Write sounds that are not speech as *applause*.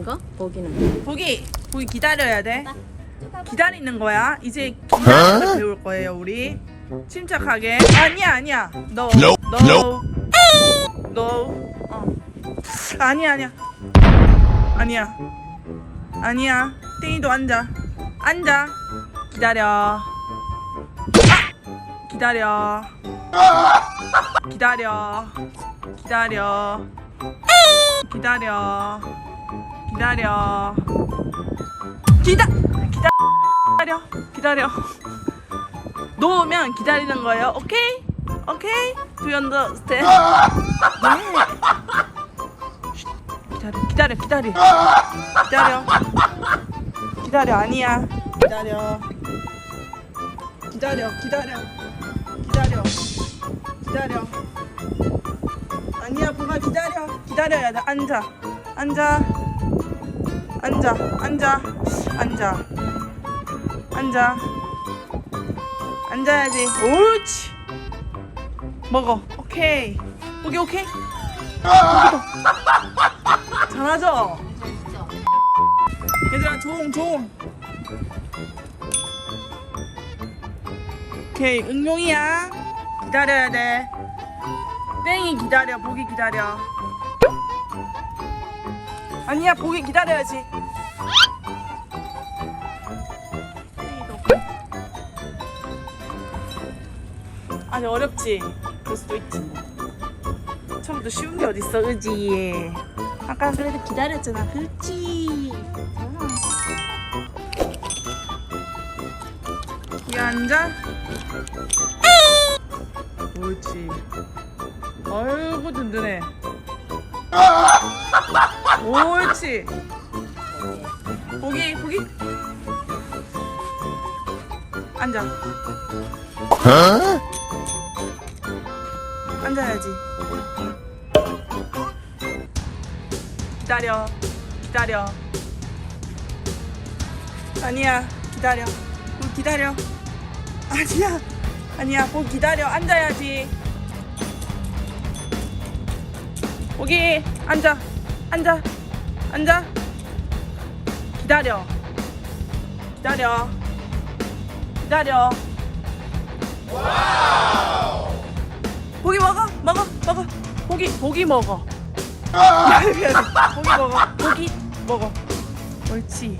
이거? 보기는. 보기 보기 기다려야 돼. 기다리는 거야. 이제 기다리는 걸 배울 거예요 우리. 침착하게. 아니야 아니야. 너. Nope. 너. 어. 아니야 아니야. 아니야. 아니야. 땡이도 앉아. 앉아. 기다려. 아! 기다려. 기다려. 기다려. 기다려. 기다려. 기다 기다려 기다려. 놓으면 기다리는 거예요. 오케이? 오케이? Do you understand? 네. 쉿, 기다려 기다려 기다려 기다려 기다려 아니야 기다려 기다려 기다려 기다려 기다려 아니야 보가 기다려 기다려야 돼 앉아 앉아 앉아 앉아 앉아. 앉아. 앉아야지. 옳지. 먹어. 오케이. 오케이 오케이. 고기도 *laughs* 잘하죠? 얘들아 조용 조용 오케이 응용이야. 기다려야 돼. 땡이 기다려 보기 기다려 아니야 보기 기다려야지. 아니 어렵지. 그럴 수도 있지. 처음부터 쉬운 게 어딨어 그지? 아까 그래도 기다렸잖아 그렇지? 여기 앉아. 옳지. 아이고 든든해 옳지. 보기 보기? 앉아? 앉아야지. 기다려 기다려. 아니야 기다려. 뭐 기다려. 아니야 아니야 뭐 기다려. 앉아야지 거기 앉아. 앉아. 앉아. 기다려. 기다려. 기다려. 고기 먹어? 먹어? 먹어. 고기 고기 먹어. 미안해 *laughs* 고기 먹어. 고기 먹어. 옳지